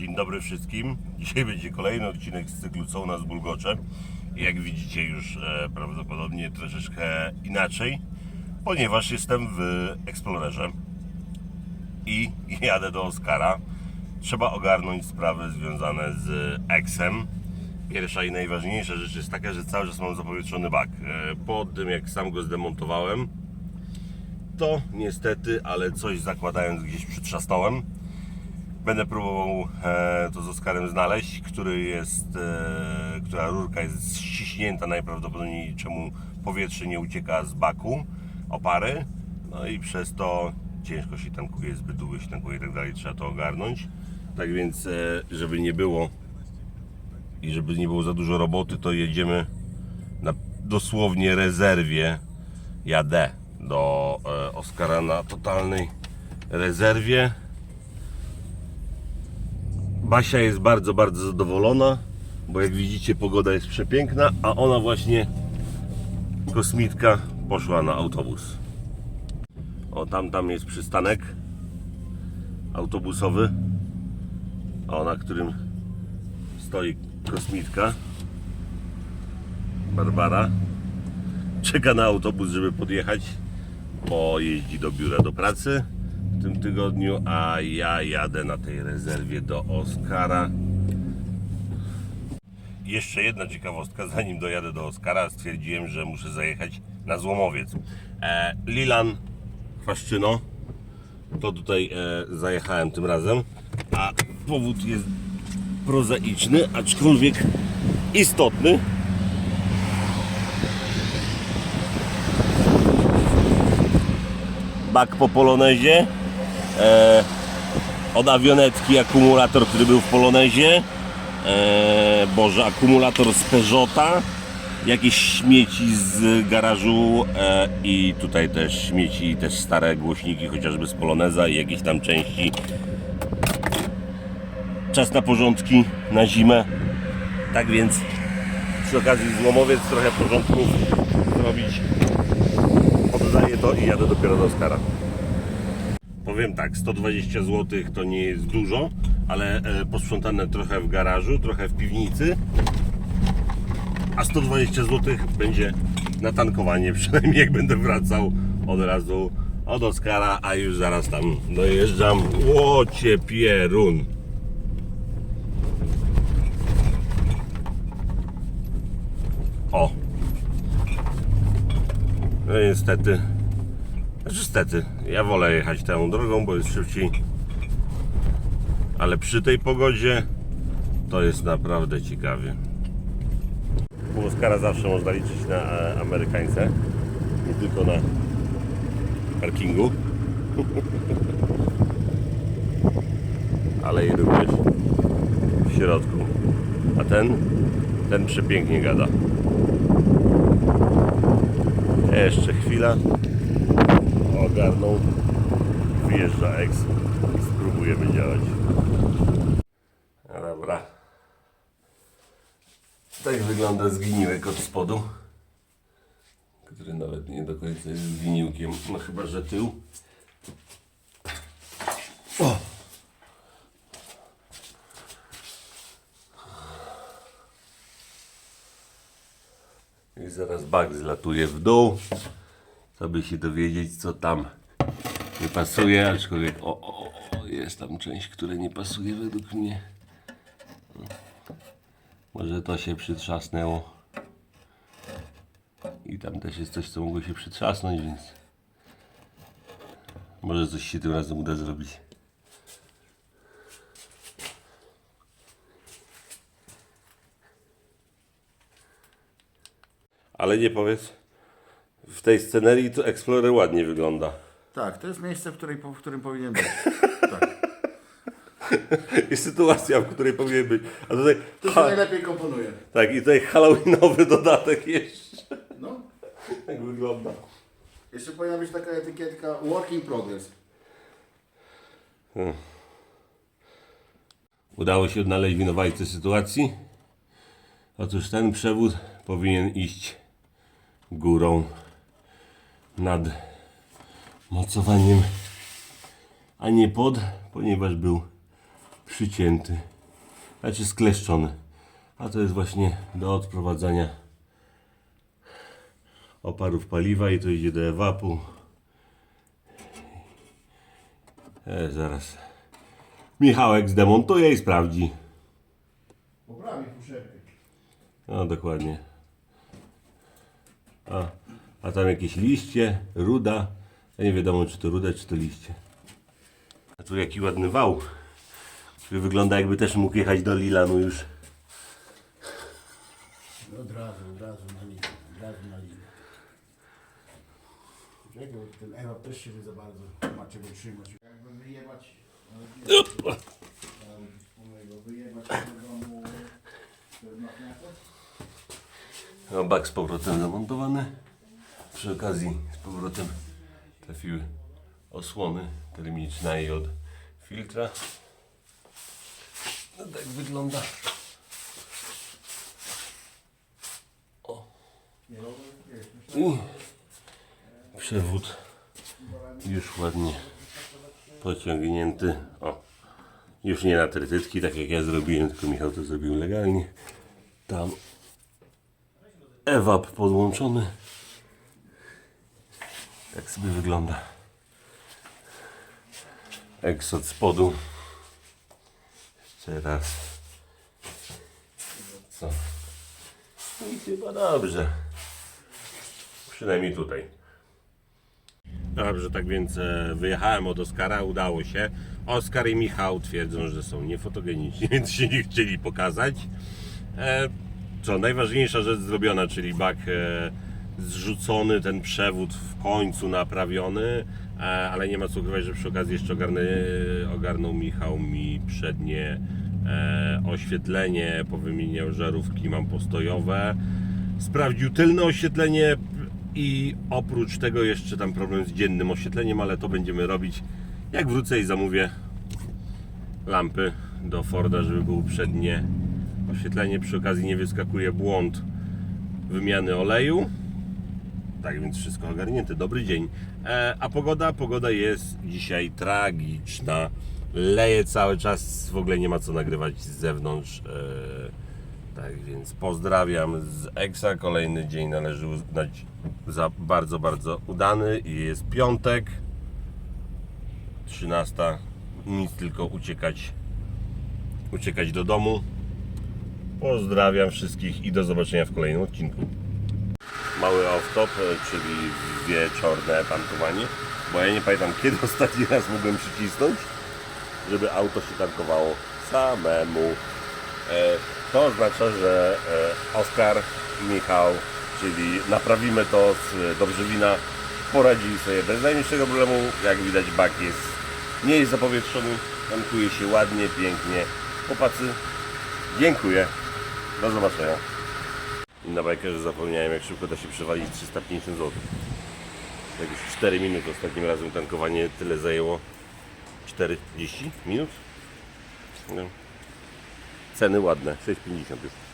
Dzień dobry wszystkim. Dzisiaj będzie kolejny odcinek z cyklu Co u nas bulgocze. Jak widzicie już e, prawdopodobnie troszeczkę inaczej, ponieważ jestem w Explorerze i jadę do Oscara. Trzeba ogarnąć sprawy związane z Exem. Pierwsza i najważniejsza rzecz jest taka, że cały czas mam zapowietrzony bak. E, Po tym jak sam go zdemontowałem, to niestety, ale coś zakładając gdzieś przytrzasnąłem. Będę próbował e, to z Oskarem znaleźć, który jest, e, która rurka jest ściśnięta najprawdopodobniej, czemu powietrze nie ucieka z baku opary. No i przez to ciężko się tankuje, zbyt długo się tankuje i tak dalej, trzeba to ogarnąć. Tak więc, e, żeby nie było i żeby nie było za dużo roboty, to jedziemy na dosłownie rezerwie. Jadę do e, Oscara na totalnej rezerwie. Basia jest bardzo, bardzo zadowolona, bo jak widzicie pogoda jest przepiękna, a ona właśnie, kosmitka, poszła na autobus. O, tam, tam jest przystanek autobusowy, o, na którym stoi kosmitka Barbara. Czeka na autobus, żeby podjechać, bo jeździ do biura do pracy w tym tygodniu, a ja jadę na tej rezerwie do Oscara. Jeszcze jedna ciekawostka, zanim dojadę do Oscara, stwierdziłem, że muszę zajechać na złomowiec. E, Lilan Chwaszczyno, to tutaj e, zajechałem tym razem, a powód jest prozaiczny, aczkolwiek istotny. Bak po polonezie, e, od awionetki akumulator, który był w polonezie, e, boże, akumulator z Peugeota, jakieś śmieci z garażu e, i tutaj też śmieci, też stare głośniki, chociażby z poloneza i jakieś tam części. Czas na porządki na zimę. Tak więc przy okazji złomowiec trochę porządków zrobić. Oddaję to i jadę dopiero do Oscara. Powiem tak, 120 zł to nie jest dużo, ale e, posprzątane trochę w garażu, trochę w piwnicy. A 120 zł będzie na tankowanie, przynajmniej jak będę wracał od razu od Oscara, a już zaraz tam dojeżdżam. Łocie pierun. O. No niestety. Znaczy niestety, ja wolę jechać tą drogą, bo jest szybciej. Ale przy tej pogodzie to jest naprawdę ciekawie. U Oscara zawsze można liczyć na e, Amerykańce, nie tylko na parkingu, ale i również w środku. A ten, ten przepięknie gada. Jeszcze chwila. Ogarnął. Wyjeżdża X spróbujemy działać. Dobra. Tak wygląda zginiłek od spodu. Który nawet nie do końca jest zginiłkiem. No chyba, że tył. O! I zaraz bak zlatuje w dół, aby się dowiedzieć, co tam nie pasuje, aczkolwiek o, o, o, jest tam część, która nie pasuje według mnie. Może to się przytrzasnęło. I tam też jest coś, co mogło się przytrzasnąć, więc może coś się tym razem uda zrobić. Ale nie powiedz, w tej scenerii to Explorer ładnie wygląda. Tak, to jest miejsce, w, której, w którym powinien być. Tak. Jest sytuacja, w której powinien być. A tutaj, To się ha, najlepiej komponuje. tak, i tutaj halloweenowy dodatek jeszcze. No. Jak wygląda. Jeszcze powinna być taka etykietka work in progress. Udało się odnaleźć winowajcę sytuacji. Otóż ten przewód powinien iść górą nad mocowaniem, a nie pod, ponieważ był przycięty, znaczy skleszczony. A to jest właśnie do odprowadzania oparów paliwa i to idzie do ewapu. E, zaraz. Michałek zdemontuje i sprawdzi. Poprawi fuszerkę. No dokładnie. A, a tam jakieś liście, ruda. Ja nie wiadomo czy to ruda, czy to liście. A tu jaki ładny wał. Który wygląda jakby też mógł jechać do Lilanu już. Od razu, od razu na linę, od razu na linę. Czekaj, bo ten Ewa też się nie za bardzo ma czego trzymać. Jakby wyjebać, wspólnego, wyjebać do domu? No, bak z powrotem zamontowany. Przy okazji z powrotem trafiły osłony termiczne i od filtra. No tak wygląda. Myślę, I przewód już ładnie pociągnięty. O, już nie na trytytki, tak jak ja zrobiłem, tylko Michał to zrobił legalnie. Tam ewap podłączony. Tak sobie wygląda. Eks od spodu. Jeszcze raz. Co? I chyba dobrze. Przynajmniej tutaj. Dobrze, tak więc e, wyjechałem od Oskara, udało się. Oskar i Michał twierdzą, że są niefotogeniczni, więc się nie chcieli pokazać. E, co, najważniejsza rzecz zrobiona, czyli bak e, zrzucony, ten przewód w końcu naprawiony, e, ale nie ma co ukrywać, że przy okazji jeszcze ogarnę, ogarnął Michał mi przednie e, oświetlenie, powymieniał żarówki, mam postojowe sprawdził tylne oświetlenie i oprócz tego jeszcze tam problem z dziennym oświetleniem, ale to będziemy robić jak wrócę i zamówię lampy do Forda, żeby było przednie oświetlenie. Przy okazji nie wyskakuje błąd wymiany oleju. Tak więc wszystko ogarnięte. Dobry dzień. E, a pogoda? Pogoda jest dzisiaj tragiczna. Leje cały czas, w ogóle nie ma co nagrywać z zewnątrz. E, tak więc pozdrawiam z Exa. Kolejny dzień należy uznać za bardzo, bardzo udany i jest piątek. 13. Nic tylko uciekać, uciekać do domu. Pozdrawiam wszystkich i do zobaczenia w kolejnym odcinku. Mały off-top, e, czyli wieczorne tankowanie. Bo ja nie pamiętam kiedy ostatni raz mogłem przycisnąć, żeby auto się tankowało samemu. E, To oznacza, że e, Oskar Michał, czyli naprawimy to z Dobrzewina, poradzili sobie bez najmniejszego problemu. Jak widać bak jest, nie jest zapowietrzony, tankuje się ładnie, pięknie. Chłopacy, dziękuję. Do zobaczenia. Inna bajka, że zapomniałem jak szybko da się przewalić 350 zł. Jak już 4 minuty ostatnim razem tankowanie tyle zajęło. 40 minut? No. Ceny ładne, 6,50 jest.